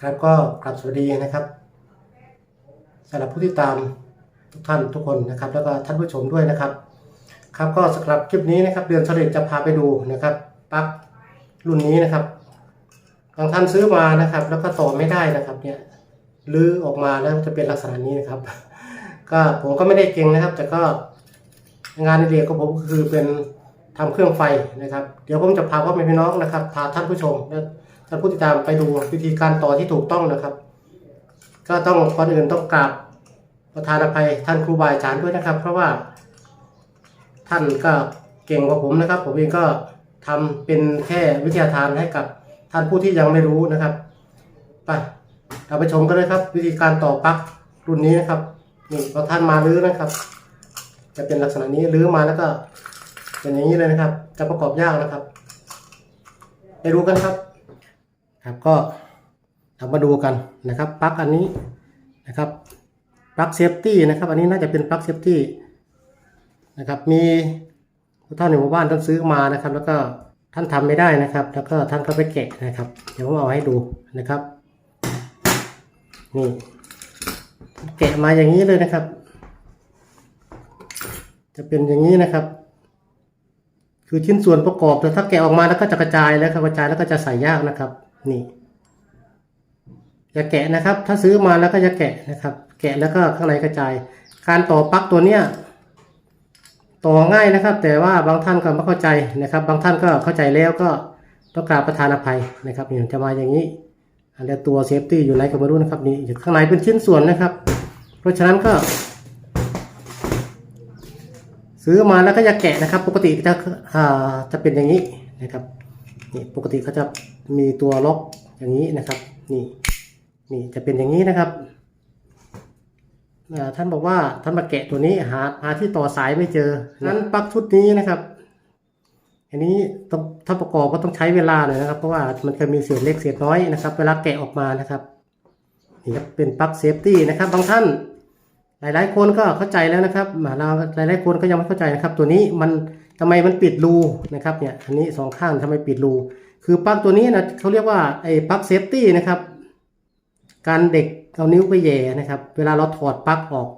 ครับก็กลับสวัสดีนะครับสำหรับผู้ที่ตามทุกท่านทุกคนนะครับ แล้วก็ท่านผู้ชมด้วยนะครับ ครับก็สำหรับคลิปนี้นะครับ เดือนเฉลยจะพาไปดูนะครับปลั๊กรุ่นนี้นะครับบางท่านซื้อมานะครับ แล้วก็ต่อไม่ได้นะครับเนี่ยลื้อออกมาแล้วจะเป็นลักษณะนี้นะครับ ก็ผมก็ไม่ได้เก่งนะครับ แต่ก็งานในเรียนของผมก็คือเป็นทำเครื่องไฟนะครับ เดี๋ยวผมจะพาพ่อแม่พี่น้องนะครับพาท่านผู้ชมและ ท่านผู้ติดตามไปดูวิธีการต่อที่ถูกต้องนะครับ ก็ต้องก่อนอื่นต้องกราบประธานอภัยท่านครูบาอาจารย์ด้วยนะครับ เพราะว่าท่านก็เก่งกว่าผมนะครับ ผมเองก็ทำเป็นแค่วิทยาทานให้กับท่านผู้ที่ยังไม่รู้นะครับไปเราไปชมกันเลยครับ วิธีการต่อปลั๊กรุ่นนี้นะครับนี่พอท่านมาลื้อนะครับ จะเป็นลักษณะนี้ลื้อมาแล้วก็เป็นอย่างนี้เลยนะครับ จะประกอบยากนะครับ ไปดูกันครับ ครับก็เรามาดูกันนะครับปลั๊กอันนี้นะครับปลั๊กเซฟตี้นะครับ อันนี้น่าจะเป็นปลั๊กเซฟตี้นะครับมีเท่าในหมู่บ้านท่านซื้อมานะครับ แล้วก็ท่านทำไม่ได้นะครับ แล้วก็ท่านก็ไปแกะนะครับ เดี๋ยวผมเอาให้ดูนะครับนี่แกะมาอย่างนี้เลยนะครับ จะเป็นอย่างนี้นะครับ คือชิ้นส่วนประกอบแต่ถ้าแกะออกมาแล้วก็จะกระจายแล้วครับกระจายแล้วก็จะใส่ยากนะครับ นี่อย่าแกะนะครับ ถ้าซื้อมาแล้วก็จะแกะนะครับ แกะแล้วก็ข้างในกระจาย การต่อปลั๊กตัวเนี้ยต่อง่ายนะครับ แต่ว่าบางท่านก็ไม่เข้าใจนะครับ บางท่านก็เข้าใจแล้วก็ต้องกราบประทานอภัยนะครับนี่จะมาอย่างนี้อันนี้ตัวเซฟตี้อยู่ไหนก็ไม่รู้นะครับนี่อยู่ข้างในเป็นชิ้นส่วนนะครับ เพราะฉะนั้นก็ ซื้อมาแล้วก็จะแกะนะครับ ปกติจะอ่าจะเป็นอย่างนี้นะครับ นี่ปกติเขาจะมีตัวล็อกอย่างนี้นะครับ นี่นี่จะเป็นอย่างนี้นะครับอ่าท่านบอกว่าท่านมาแกะตัวนี้หาหาที่ต่อสายไม่เจอนั้นปลั๊กชุดนี้นะครับ อันนี้ต้องถ้าประกอบก็ต้องใช้เวลาหน่อยนะครับ เพราะว่ามันจะมีเศษเล็กเศษน้อยนะครับ เวลาแกะออกมานะครับนี่ครับเป็นปลั๊กเซฟตี้นะครับ บางท่านหลาย ๆ คนก็เข้าใจแล้วนะครับมาเราหลาย ๆ คนก็ยังไม่เข้าใจนะครับ ตัวนี้มัน ทำไมมันปิดรูนะครับเนี่ยอันนี้สองข้างทำไมปิดรู คือปลั๊กตัวนี้นะเขาเรียกว่าไอ้ปลั๊กเซฟตี้นะครับ การเด็กเอานิ้วไปแย่นะครับ เวลาเราถอดปลั๊กออก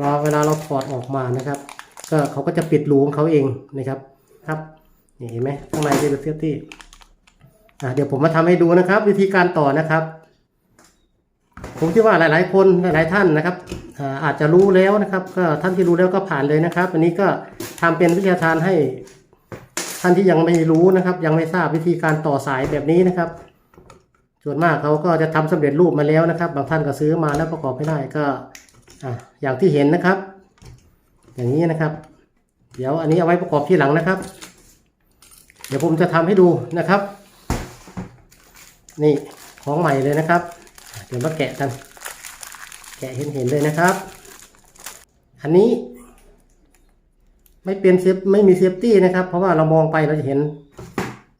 รอเวลาเราถอดออกมานะครับ ก็เขาก็จะปิดรูของเขาเองนะครับครับเห็นไหมข้างในเป็นเซฟตี้อะเดี๋ยวผมมาทำให้ดูนะครับ วิธีการต่อนะครับ ผมคิดว่าหลาย ๆ คนหลาย ๆ ท่านนะครับ อาจจะรู้แล้วนะครับ ก็ท่านที่รู้แล้วก็ผ่านเลยนะครับ อันนี้ก็ทำเป็นวิทยาทานให้ ท่านที่ยังไม่รู้นะครับ ยังไม่ทราบวิธีการต่อสายแบบนี้นะครับ ส่วนมากเขาก็จะทำสำเร็จรูปมาแล้วนะครับ บางท่านก็ซื้อมาแล้วประกอบไม่ได้ก็อย่างที่เห็นนะครับ อย่างนี้นะครับ เดี๋ยวอันนี้เอาไว้ประกอบที่หลังนะครับ เดี๋ยวผมจะทำให้ดูนะครับ นี่ของใหม่เลยนะครับ เดี๋ยวมาแกะกัน แกะเห็นเห็นๆเลยนะครับ อันนี้ไม่เป็นเซฟไม่มีเซฟตี้นะครับ เพราะว่าเรามองไปเราจะเห็น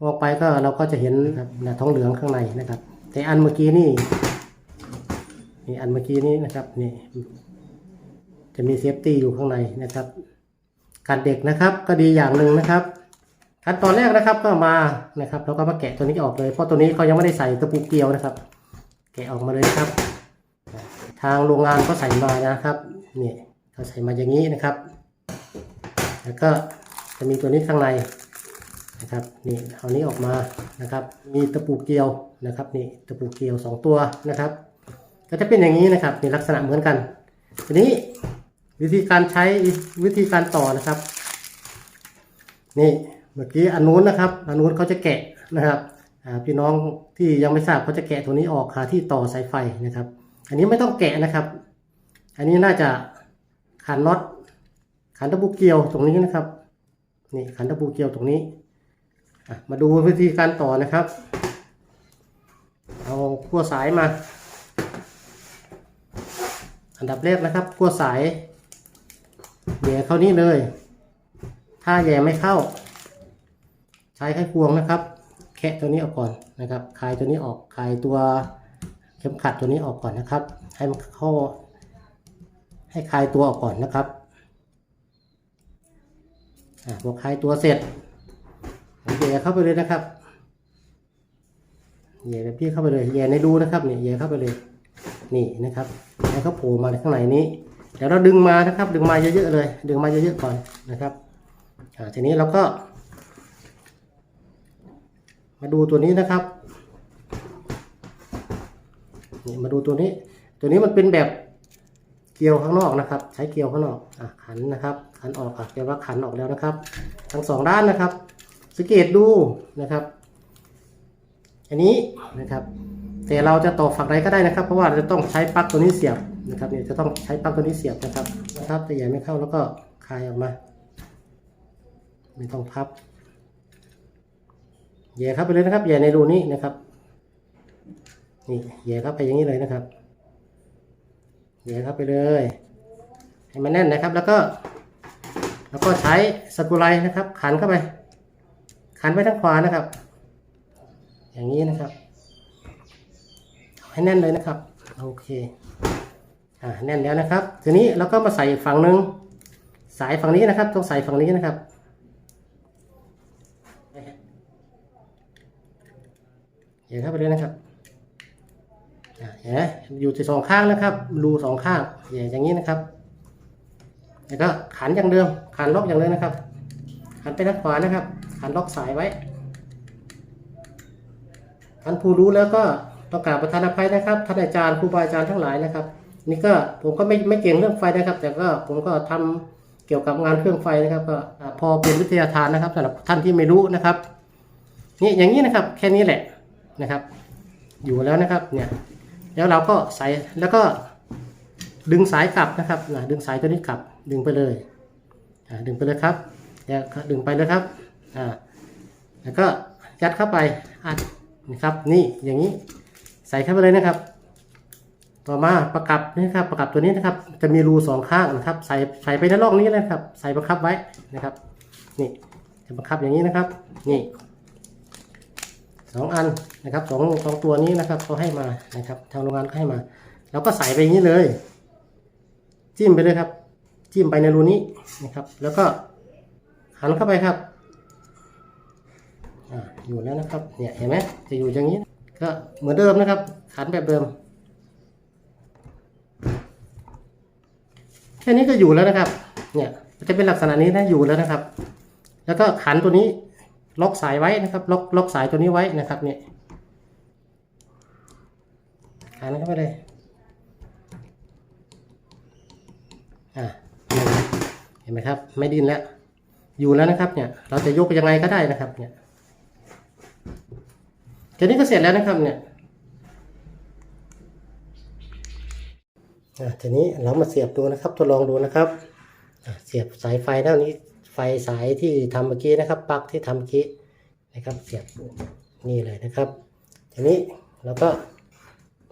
มองไปก็เราก็จะเห็นนะครับนะท้องเหลืองข้างในนะครับ แต่อันเมื่อกี้นี่นี่อันเมื่อกี้นี้นะครับนี่จะมีเซฟตี้อยู่ข้างในนะครับการเด็กนะครับก็ดีอย่างหนึ่งนะครับขั้นตอนแรกนะครับก็มานะครับแล้วก็มาแกะตัวนี้ออกเลย เพราะตัวนี้เขายังไม่ได้ใส่ตะปูเกลียวนะครับ แกะออกมาเลยครับ ทางโรงงานก็ใส่มานะครับนี่เขาใส่มาอย่างนี้นะครับ แล้วก็จะมีตัวนี้ข้างในนะครับนี่เอานี้ออกมานะครับ มีตะปูเกลียวนะครับนี่ตะปูเกลียวสองตัวนะครับ ก็จะเป็นอย่างนี้นะครับนี่ลักษณะเหมือนกัน ทีนี้วิธีการใช้วิธีการต่อนะครับ นี่เมื่อกี้อันนู้นนะครับอันนู้นเขาจะแกะนะครับพี่น้องที่ยังไม่ทราบเขาจะแกะตัวนี้ออกหาที่ต่อสายไฟนะครับ อันนี้ไม่ต้องแกะนะครับ อันนี้น่าจะขันน็อตขันตะปูเกลียวตรงนี้นะครับ นี่ขันตะปูเกลียวตรงนี้มาดูวิธีการต่อนะครับ เอาขั้วสายมา อันดับแรกนะครับขั้วสายแย่เข้านี่เลย ถ้าแย่ไม่เข้า ใช้ไขควงนะครับ แคะตัวนี้ออกก่อนนะครับ คลายตัวนี้ออก คลายตัว เข็มขัดตัวนี้ออกก่อนนะครับ ให้มันเข้า ให้คลายตัวออกก่อนนะครับอะพอคลายตัวเสร็จแหย่เข้าไปเลยนะครับแย่แบบพี่เข้าไปเลยแย่ในรูนะครับเนี่ยแย่เข้าไปเลยนี่นะครับแล้วก็โผล่มาในข้างในนี้เดี๋ยวเราดึงมานะครับ ดึงมาเยอะๆเลย ดึงมาเยอะๆก่อนนะครับอ่าทีนี้เราก็ มาดูตัวนี้นะครับ นี่มาดูตัวนี้ ตัวนี้มันเป็นแบบเกลียวข้างนอกนะครับ ใช้เกลียวข้างนอกอะขันนะครับ ขันออกอะแปลว่าขันออกแล้วนะครับ ทั้งสองด้านนะครับ สังเกตดูนะครับ อันนี้นะครับ แต่เราจะต่อฝักใดก็ได้นะครับ เพราะว่าเราจะต้องใช้ปลั๊กตัวนี้เสียบนะครับเนี่ยจะต้องใช้ปลั๊กตัวนี้เสียบนะครับนะครับแต่อย่ไม่เข้าแล้วก็คลายออกมา ไม่ต้องพับแย่เข้าไปเลยนะครับแย่ในรูนี้นะครับ นี่แย่เข้าไปอย่างนี้เลยนะครับแย่เข้าไปเลย ให้มันแน่นนะครับ แล้วก็ แล้วก็ใช้สกรูไลน์นะครับ ขันเข้าไป ขันไปทางขวานะครับ อย่างนี้นะครับให้แน่นเลยนะครับ โอเคอ่าแน่นแล้วนะครับ ทีนี้เราก็มาใส่ฝั่งหนึ่งสายฝั่งนี้นะครับ ต้องใส่ฝั่งนี้นะครับเหยียดเข้าไปเลยนะครับ นไหมอยู่ที่สองข้างนะครับ รูสองข้างอย่างนี้นะครับแล้วก็ขันอย่างเดิม ขันล็อกอย่างเดิมนะครับ ขันไปทางขวานะครับ ขันล็อกสายไว้ท่านผู้รู้แล้วก็ต้องกราบประทานอภัยนะครับท่านอาจารย์ครูบาอาจารย์ทั้งหลายนะครับ นี่ก็ผมก็ไม่ไม่เก่งเรื่องไฟนะครับ แต่ก็ผมก็ทำเกี่ยวกับงานเครื่องไฟนะครับ ก็พอเป็นวิทยาทานนะครับสำหรับท่านที่ไม่รู้นะครับนี่อย่างนี้นะครับ แค่นี้แหละนะครับ อยู่แล้วนะครับเนี่ย แล้วเราก็ใส่แล้วก็ดึงสายกลับนะครับนะดึงสายตัวนี้กลับ ดึงไปเลยดึงไปเลยครับแล้วดึงไปเลยครับอ่าแล้วก็ยัดเข้าไปอัดนะครับ นี่อย่างนี้ใส่เข้าไปเลยนะครับ ต่อมาประกับนี่ครับประกับตัวนี้นะครับ จะมีรูสองข้างนะครับ ใส่ใส่ไปในร่องนี้นะครับ ใส่ประคับไว้นะครับ นี่จะประคับอย่างนี้นะครับ นี่ สองอันนะครับสองสองตัวนี้นะครับเขาให้มานะครับทางโรงงานก็ให้มาเราก็ใส่ไปอย่างนี้เลย จิ้มไปเลยครับ จิ้มไปในรูนี้นะครับ แล้วก็หันเข้าไปครับออยู่แล้วนะครับเนี่ยเห็นไหมจะอยู่อย่างนี้ก็เหมือนเดิมนะครับขันแบบเดิมแค่นี้ก็อยู่แล้วนะครับ เนี่ยจะเป็นลักษณะนี้นะอยู่แล้วนะครับ แล้วก็ขันตัวนี้ ล็อกสายไว้นะครับ ล็อกล็อกสายตัวนี้ไว้นะครับเนี่ยขันเข้าไปเลยอ่าเห็นไหมครับ ไม่ดิ้นแล้ว อยู่แล้วนะครับเนี่ย เราจะยกยังไงก็ได้นะครับเนี่ยแค่นี้ก็เสร็จแล้วนะครับเนี่ยอะทีนี้เรามาเสียบดูนะครับ ทดลองดูนะครับ เสียบสายไฟด้านนี้ ฟสายที่ทำเมื่อกี้นะครับปลั๊กที่ทำเมื่อกี้นะครับเสียบนี่เลยนะครับทีนี้เราก็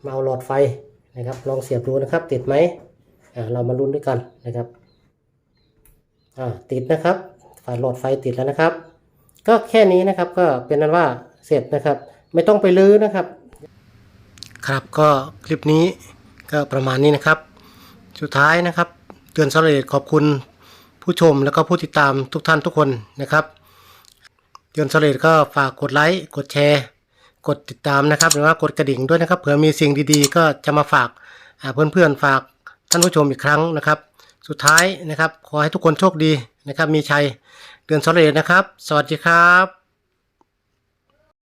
มาเอาหลอดไฟนะครับลองเสียบดูนะครับ ติดไหมอ่าเรามาลุ้นด้วยกันนะครับอ่าติดนะครับไฟหลอดไฟติดแล้วนะครับ ก็แค่นี้นะครับก็เป็นนั้นว่าเสร็จนะครับ ไม่ต้องไปลื้อนะครับ ครับก็คลิปนี้ก็ประมาณนี้นะครับ สุดท้ายนะครับ เตือนสเลดขอบคุณ ผู้ชมแล้วก็ผู้ติดตามทุกท่านทุกคนนะครับเตือนสเลดก็ฝากกดไลค์กดแชร์ กดติดตามนะครับ หรือว่ากดกระดิ่งด้วยนะครับเผื่อมีสิ่งดีๆ ก็จะมาฝากเพื่อนๆฝากท่านผู้ชมอีกครั้งนะครับ สุดท้ายนะครับ ขอให้ทุกคนโชคดีนะครับ มีชัยเดือนสเลดนะครับ สวัสดีครับ